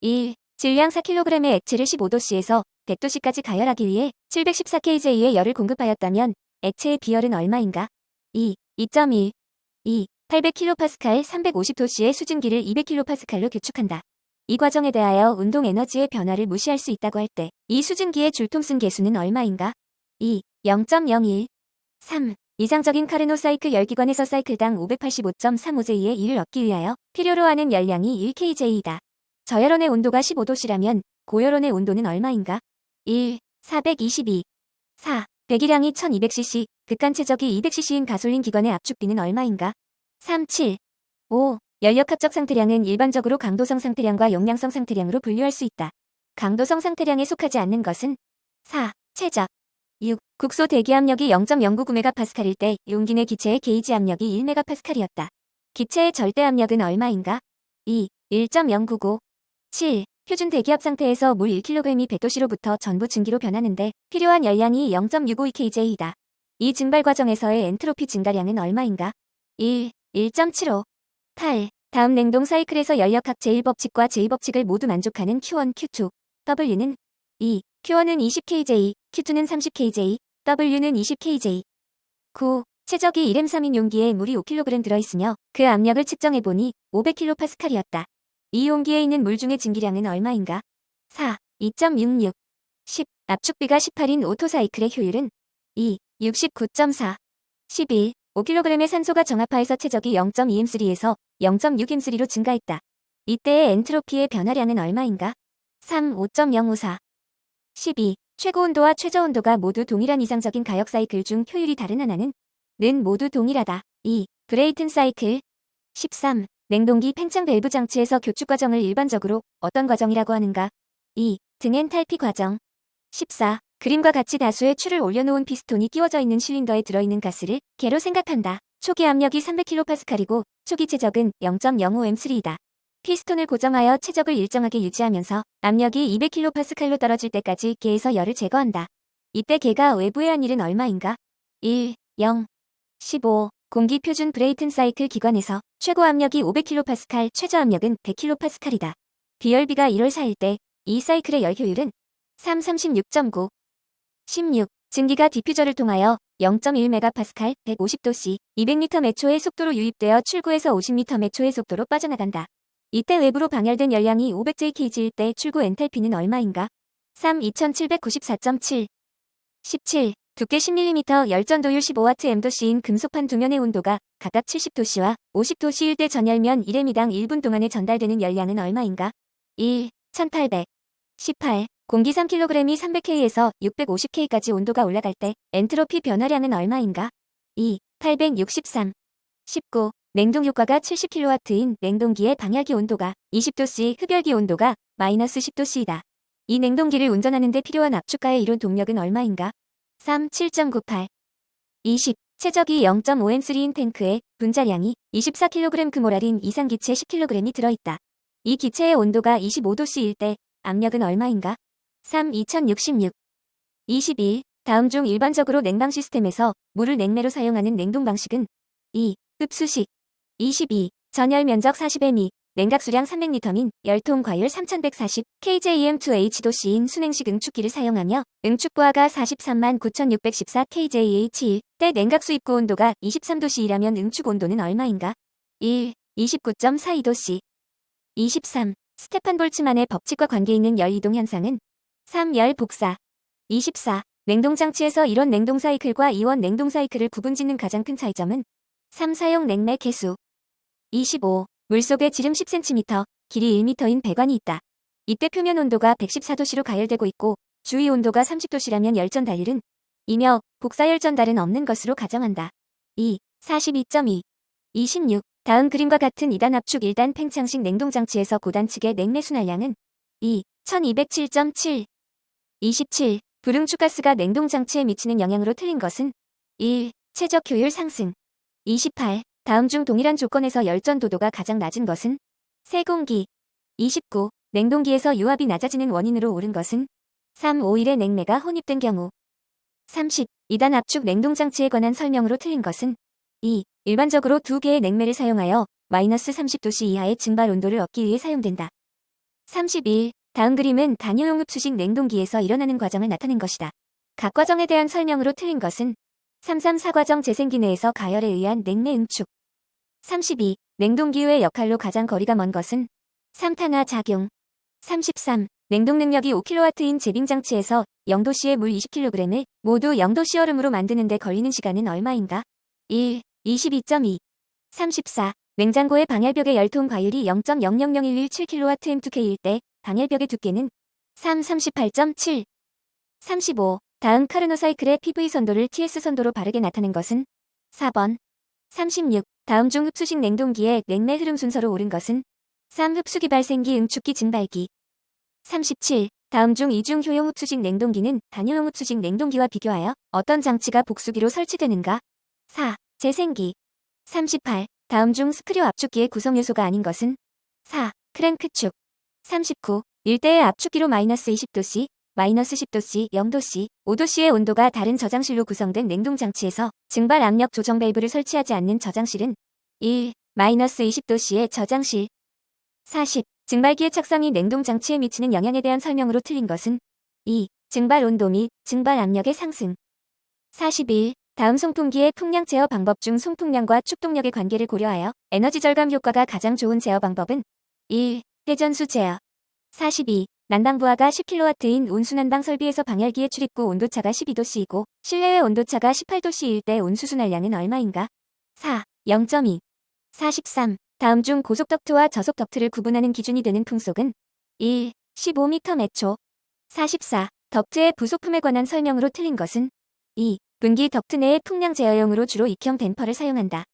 1. 질량 4kg의 액체를 15도씨에서 100도씨까지 가열하기 위해 714kJ의 열을 공급하였다면 액체의 비열은 얼마인가? 2. 2.1. 2. 800kPa 350도씨의 수증기를 200kPa로 규축한다. 이 과정에 대하여 운동 에너지의 변화를 무시할 수 있다고 할 때 이 수증기의 줄통순 계수는 얼마인가? 2. 0.01. 3. 이상적인 카르노 사이클 열기관에서 사이클당 585.35J의 일을 얻기 위하여 필요로 하는 열량이 1kJ이다. 저열원의 온도가 15도씨라면 고열원의 온도는 얼마인가? 1. 422. 4. 배기량이 1200cc, 극한 최적이 200cc인 가솔린 기관의 압축비는 얼마인가? 3. 7. 5. 연력합적 상태량은 일반적으로 강도성 상태량과 용량성 상태량으로 분류할 수 있다. 강도성 상태량에 속하지 않는 것은 4. 최적 6. 국소 대기 압력이 0.099MPa일 때 용기 내 기체의 게이지 압력이 1MPa이었다. 기체의 절대 압력은 얼마인가? 2. 1.099 7. 표준 대기압 상태에서 물 1kg이 100도씨로부터 전부 증기로 변하는데 필요한 열량이 0.652kJ이다. 이 증발 과정에서의 엔트로피 증가량은 얼마인가? 1. 1.75 8. 다음 냉동 사이클에서 연력학 제1법칙과 제2법칙을 모두 만족하는 Q1, Q2, W는 2. Q1은 20kJ, Q2는 30kJ, W는 20kJ. 9. 최적이 1M3인 용기에 물이 5kg 들어있으며 그 압력을 측정해보니 500kPa이었다. 이 용기에 있는 물 중의 증기량은 얼마인가? 4. 2.66 10. 압축비가 18인 오토사이클의 효율은 2. 69.4 11. 5kg의 산소가 정합하에서 최적이 0.2M3에서 0.6M3로 증가했다. 이때의 엔트로피의 변화량은 얼마인가? 3. 5.054 12. 최고 온도와 최저 온도가 모두 동일한 이상적인 가역 사이클 중 효율이 다른 하나는 는 모두 동일하다. 2. 브레이튼 사이클 13. 냉동기 팽창 밸브 장치에서 교축 과정을 일반적으로 어떤 과정이라고 하는가? 2. 등엔탈피 과정 14. 그림과 같이 다수의 추를 올려놓은 피스톤이 끼워져 있는 실린더에 들어있는 가스를 개로 생각한다. 초기 압력이 300kPa이고 초기 최적은 0.05M3이다. 피스톤을 고정하여 최적을 일정하게 유지하면서 압력이 200kPa로 떨어질 때까지 개에서 열을 제거한다. 이때 개가 외부에 한 일은 얼마인가? 1, 0, 15. 공기 표준 브레이튼 사이클 기관에서 최고 압력이 500kPa, 최저 압력은 100kPa이다. 비열비가 1월 4일 때 이 사이클의 열 효율은 3, 36.9. 16. 증기가 디퓨저를 통하여 0.1MPa 150도씨 200m 매초의 속도로 유입되어 출구에서 50m 매초의 속도로 빠져나간다. 이때 외부로 방열된 열량이 500Jkg일 때 출구 엔탈피는 얼마인가? 3. 2794.7 17. 두께 10mm 열전도율 15W M도씨인 금속판 두면의 온도가 각각 70도씨와 50도씨일 때 전열면 1m당 1분 동안에 전달되는 열량은 얼마인가? 1. 1800 18. 공기 3kg이 300K에서 650K까지 온도가 올라갈 때 엔트로피 변화량은 얼마인가? 2. 863 19. 냉동 효과가 70kW인 냉동기의 방열기 온도가 20도씨, 흡열기 온도가 마이너스 10도씨이다. 이 냉동기를 운전하는 데 필요한 압축가의 이론 동력은 얼마인가? 3. 7.98 20. 최적이 0.5M3인 탱크에 분자량이 24kg 그모랄인 이상 기체 10kg이 들어있다. 이 기체의 온도가 25도씨일 때 압력은 얼마인가? 3. 2066 21. 다음 중 일반적으로 냉방 시스템에서 물을 냉매로 사용하는 냉동 방식은 2. 흡수식 22. 전열 면적 40m, 냉각 수량 300리터민 열통 과율 3140 kJM2H도씨인 순행식 응축기를 사용하며 응축 부하가 43만 9614 kJH1 때 냉각 수입구 온도가 23도씨이라면 응축 온도는 얼마인가? 1. 29.42도씨 23. 스테판 볼츠만의 법칙과 관계있는 열 이동 현상은 3. 열 복사 24. 냉동장치에서 이원 냉동 사이클과 이원 냉동 사이클을 구분짓는 가장 큰 차이점은 3. 사용 냉매 개수 25. 물속에 지름 10cm, 길이 1m인 배관이 있다. 이때 표면 온도가 114도씨로 가열되고 있고 주위 온도가 30도씨라면 열전 달률은 이며 복사 열전 달은 없는 것으로 가정한다. 2. 42.2 26. 다음 그림과 같은 2단 압축 1단 팽창식 냉동장치에서 고단 측의 냉매 순환량은 2. 1207.7 27. 불응축가스가 냉동장치에 미치는 영향으로 틀린 것은 1. 최적 효율 상승 28. 다음 중 동일한 조건에서 열전 도도가 가장 낮은 것은 세공기 29. 냉동기에서 유압이 낮아지는 원인으로 오른 것은 3. 5일의 냉매가 혼입된 경우 30. 2단 압축 냉동장치에 관한 설명으로 틀린 것은 2. 일반적으로 두 개의 냉매를 사용하여 마이너스 30도씨 이하의 증발 온도를 얻기 위해 사용된다. 31. 다음 그림은 단위용 흡수식 냉동기에서 일어나는 과정을 나타낸 것이다. 각 과정에 대한 설명으로 틀린 것은 334 과정 재생기 내에서 가열에 의한 냉매 응축 32. 냉동기후의 역할로 가장 거리가 먼 것은 3탄화 작용 33. 냉동 능력이 5kW인 제빙장치에서 0도씨의 물 20kg을 모두 0도씨 얼음으로 만드는 데 걸리는 시간은 얼마인가? 1. 22.2. 34. 냉장고의 방열벽의 열통 과율이 0.000117kWm2K일 때 방열벽의 두께는 3. 38.7. 35. 다음 카르노사이클의 PV 선도를 TS 선도로 바르게 나타낸 것은 4번. 36. 다음 중 흡수식 냉동기의 냉매 흐름 순서로 옳은 것은 3. 흡수기 발생기 응축기 증발기 37. 다음 중 이중 효용 흡수식 냉동기는 단유용 흡수식 냉동기와 비교하여 어떤 장치가 복수기로 설치되는가? 4. 재생기 38. 다음 중 스크류 압축기의 구성 요소가 아닌 것은 4. 크랭크축 39. 일대의 압축기로 마이너스 20도씨, 마이너스 10도씨, 0도씨, 5도씨의 온도가 다른 저장실로 구성된 냉동장치에서 증발 압력 조정 밸브를 설치하지 않는 저장실은 1. 마이너스 20도씨의 저장실 40. 증발기의 착상이 냉동장치에 미치는 영향에 대한 설명으로 틀린 것은 2. 증발 온도 및 증발 압력의 상승 41. 다음 송풍기의 풍량 제어 방법 중 송풍량과 축동력의 관계를 고려하여 에너지 절감 효과가 가장 좋은 제어 방법은 1. 회전수 제어 42. 난방 부하가 10kW인 온수난방 설비에서 방열기의 출입구 온도차가 12도씨이고 실내외 온도차가 18도씨일 때 온수순환량은 얼마인가? 4. 0.2. 43. 다음 중 고속 덕트와 저속 덕트를 구분하는 기준이 되는 풍속은 1. 15m/초 44. 덕트의 부속품에 관한 설명으로 틀린 것은 2. 분기 덕트 내의 풍량 제어용으로 주로 익형 댐퍼를 사용한다.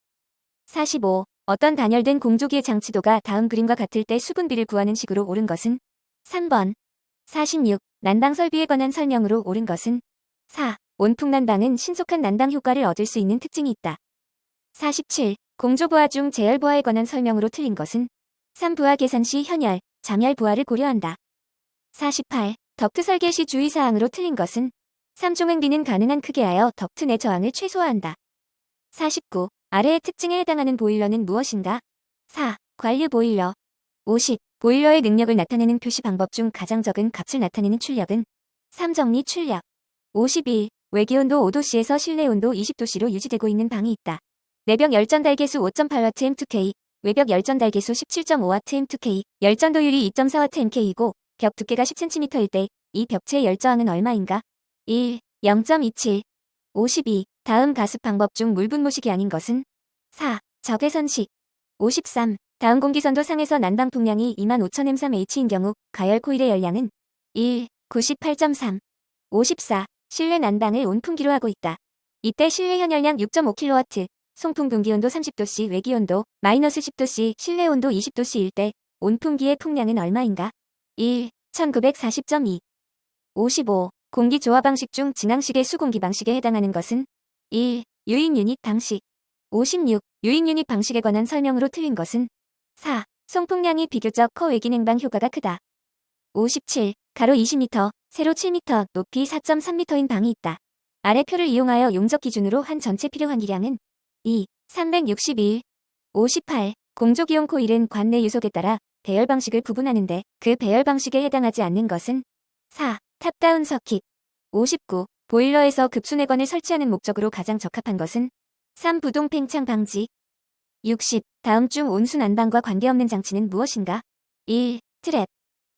45. 어떤 단열된 공조기의 장치도가 다음 그림과 같을 때 수분비를 구하는 식으로 옳은 것은 3번. 46. 난방 설비에 관한 설명으로 옳은 것은 4. 온풍 난방은 신속한 난방 효과를 얻을 수 있는 특징이 있다. 47. 공조 부하 중 제열 부하에 관한 설명으로 틀린 것은 3. 부하 계산 시 현열, 잠열 부하를 고려한다. 48. 덕트 설계 시 주의사항으로 틀린 것은 3종 행비는 가능한 크게 하여 덕트 내 저항을 최소화한다. 49. 아래의 특징에 해당하는 보일러는 무엇인가? 4. 관류 보일러 50. 보일러의 능력을 나타내는 표시 방법 중 가장 적은 값을 나타내는 출력은 3. 정리 출력 51. 외기온도 5도씨에서 실내온도 20도씨로 유지되고 있는 방이 있다. 내벽 열전 달계수 5.8W M2K, 외벽 열전 달계수 17.5W M2K, 열전도율이 2.4W MK이고 벽 두께가 10cm일 때 이 벽체의 열저항은 얼마인가? 1. 0.27 52. 다음 가습 방법 중 물분모식이 아닌 것은 4. 적외선식 53. 다음 공기선도 상에서 난방 풍량이 25,003H인 경우 가열 코일의 열량은 1. 98.3 54. 실내 난방을 온풍기로 하고 있다. 이때 실내 현열량 6.5kW, 송풍 분기온도 30도씨, 외기온도 마이너스 10도씨, 실내 온도 20도씨일 때 온풍기의 풍량은 얼마인가? 1. 1940.2 55. 공기 조화 방식 중 진항식의 수공기 방식에 해당하는 것은 1. 유인 유닛 방식 56. 유인 유닛 방식에 관한 설명으로 틀린 것은 4. 송풍량이 비교적 커 외기 냉방 효과가 크다. 57. 가로 20m, 세로 7m, 높이 4.3m인 방이 있다. 아래 표를 이용하여 용적 기준으로 한 전체 필요 환기량은 2. 361. 58. 공조기용 코일은 관내 유속에 따라 배열 방식을 구분하는데 그 배열 방식에 해당하지 않는 것은 4. 탑다운 서킷 59. 보일러에서 급수내관을 설치하는 목적으로 가장 적합한 것은 3. 부동 팽창 방지 60. 다음 중 온수 난방과 관계없는 장치는 무엇인가? 1. 트랩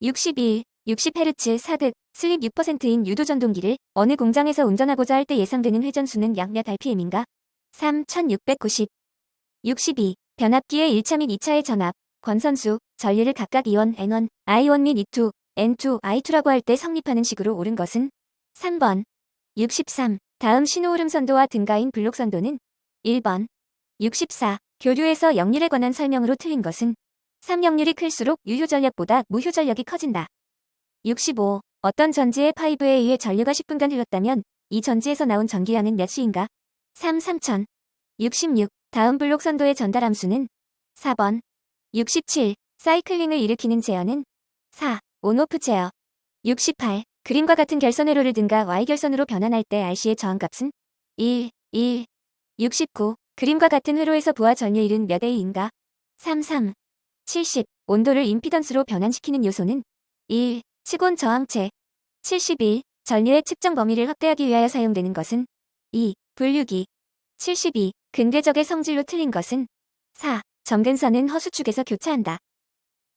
61. 60Hz 사극 슬립 6%인 유도 전동기를 어느 공장에서 운전하고자 할 때 예상되는 회전수는 약몇 RPM인가? 3. 1690 62. 변압기의 1차 및 2차의 전압, 권선수, 전류를 각각 E1, N1, I1 및 E2, N2, I2라고 할 때 성립하는 식으로 옳은 것은 3번. 63. 다음 신호흐름 선도와 등가인 블록 선도는 1번. 64. 교류에서 역률에 관한 설명으로 틀린 것은 3. 역률이 클수록 유효 전력보다 무효 전력이 커진다. 65. 어떤 전지의 파이브에 의해 전류가 10분간 흘렀다면 이 전지에서 나온 전기량은 몇 시인가? 3. 3000. 66. 다음 블록 선도의 전달 함수는 4번. 67. 사이클링을 일으키는 제어는 4. 온오프 제어 68. 그림과 같은 결선 회로를 등가 Y결선으로 변환할 때 RC의 저항값은 1, 1. 69. 그림과 같은 회로에서 부하 전류율은 몇 A인가? 3, 3. 70. 온도를 임피던스로 변환시키는 요소는 1. 시곤 저항체 71. 전류의 측정 범위를 확대하기 위하여 사용되는 것은 2. 분류기 72. 근궤적의 성질로 틀린 것은 4. 점근선은 허수축에서 교차한다.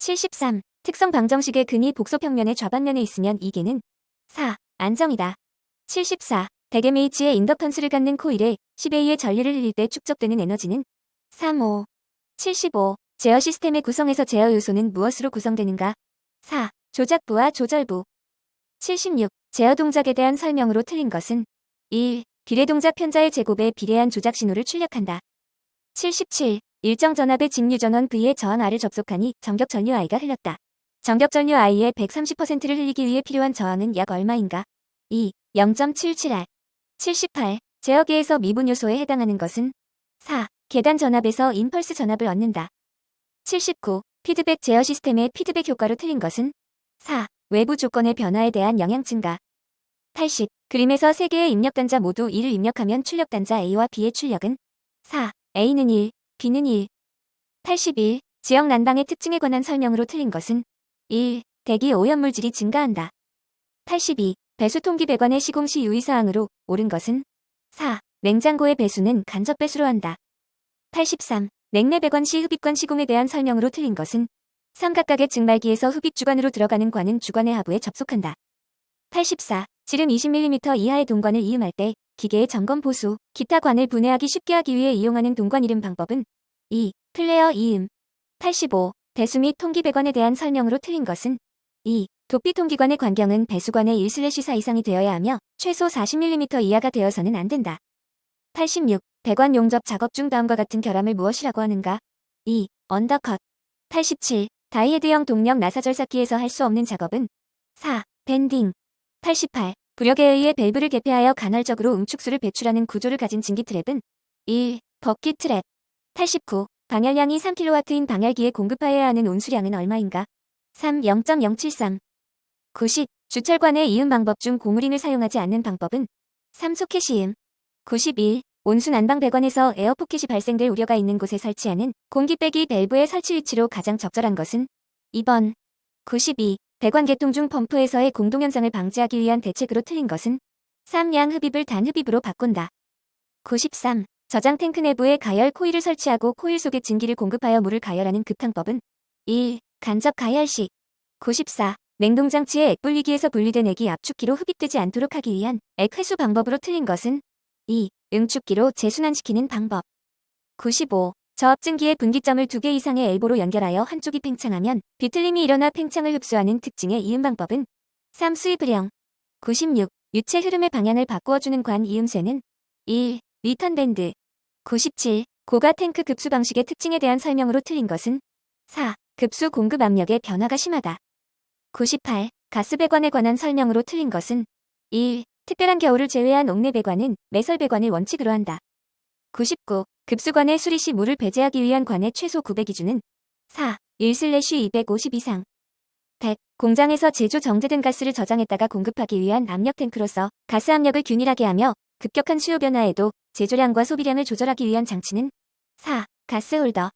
73. 특성 방정식의 근이 복소 평면의 좌반면에 있으면 이계는 4. 안정이다. 74. 대겜 H의 인덕턴스를 갖는 코일에 10A의 전류를 흘릴 때 축적되는 에너지는 3. 5. 75. 제어 시스템의 구성에서 제어 요소는 무엇으로 구성되는가? 4. 조작부와 조절부 76. 제어 동작에 대한 설명으로 틀린 것은 1. 비례 동작 편자의 제곱에 비례한 조작 신호를 출력한다. 77. 일정 전압의 직류 전원 V의 저항 R을 접속하니 정격 전류 I가 흘렀다. 정격 전류 I의 130%를 흘리기 위해 필요한 저항은 약 얼마인가? 2. 0.77R 78. 제어기에서 미분 요소에 해당하는 것은 4. 계단 전압에서 임펄스 전압을 얻는다. 79. 피드백 제어 시스템의 피드백 효과로 틀린 것은 4. 외부 조건의 변화에 대한 영향 증가. 80. 그림에서 3개의 입력 단자 모두 1을 입력하면 출력 단자 A와 B의 출력은 4. A는 1, B는 1. 81. 지역 난방의 특징에 관한 설명으로 틀린 것은 1. 대기 오염물질이 증가한다. 82. 배수 통기 배관의 시공 시 유의사항으로 옳은 것은 4. 냉장고의 배수는 간접 배수로 한다. 83. 냉내 배관 시 흡입관 시공에 대한 설명으로 틀린 것은 3. 각각의 증말기에서 흡입 주관으로 들어가는 관은 주관의 하부에 접속한다. 84. 지름 20mm 이하의 동관을 이음할 때 기계의 점검 보수, 기타 관을 분해하기 쉽게 하기 위해 이용하는 동관 이름 방법은 2. 플레어 이음 85. 배수 및 통기 배관에 대한 설명으로 틀린 것은 2. 도피 통기관의 관경은 배수관의 1/4 이상이 되어야 하며 최소 40mm 이하가 되어서는 안 된다. 86. 배관 용접 작업 중 다음과 같은 결함을 무엇이라고 하는가? 2. 언더컷 87. 다이헤드형 동력 나사절삭기에서 할 수 없는 작업은 4. 밴딩 88. 부력에 의해 밸브를 개폐하여 간헐적으로 응축수를 배출하는 구조를 가진 증기 트랩은 1. 버킷 트랩 89. 방열량이 3kW인 방열기에 공급하여야 하는 온수량은 얼마인가? 3. 0.073 90. 주철관의 이음 방법 중 고무링을 사용하지 않는 방법은 3. 소켓 이음 91. 온수 난방 배관에서 에어포켓이 발생될 우려가 있는 곳에 설치하는 공기 빼기 밸브의 설치 위치로 가장 적절한 것은 2번 92. 배관 개통 중 펌프에서의 공동현상을 방지하기 위한 대책으로 틀린 것은 3. 양 흡입을 단 흡입으로 바꾼다. 93. 저장 탱크 내부에 가열 코일을 설치하고 코일 속에 증기를 공급하여 물을 가열하는 급탕법은 1. 간접 가열식 94. 냉동장치의 액 분리기에서 분리된 액이 압축기로 흡입되지 않도록 하기 위한 액 회수 방법으로 틀린 것은 2. 응축기로 재순환시키는 방법 95. 저압증기의 분기점을 두 개 이상의 엘보로 연결하여 한쪽이 팽창하면 비틀림이 일어나 팽창을 흡수하는 특징의 이음 방법은 3. 수입을형 96. 유체 흐름의 방향을 바꾸어주는 관 이음쇠는 1. 리턴 밴드 97. 고가 탱크 급수 방식의 특징에 대한 설명으로 틀린 것은 4. 급수 공급 압력의 변화가 심하다. 98. 가스 배관에 관한 설명으로 틀린 것은 1. 특별한 겨울을 제외한 옥내 배관은 매설 배관을 원칙으로 한다. 99. 급수관의 수리 시 물을 배제하기 위한 관의 최소 구배 기준은 4. 1/250 이상. 100. 공장에서 제조 정제된 가스를 저장했다가 공급하기 위한 압력 탱크로서 가스 압력을 균일하게 하며 급격한 수요 변화에도 제조량과 소비량을 조절하기 위한 장치는 4. 가스 홀더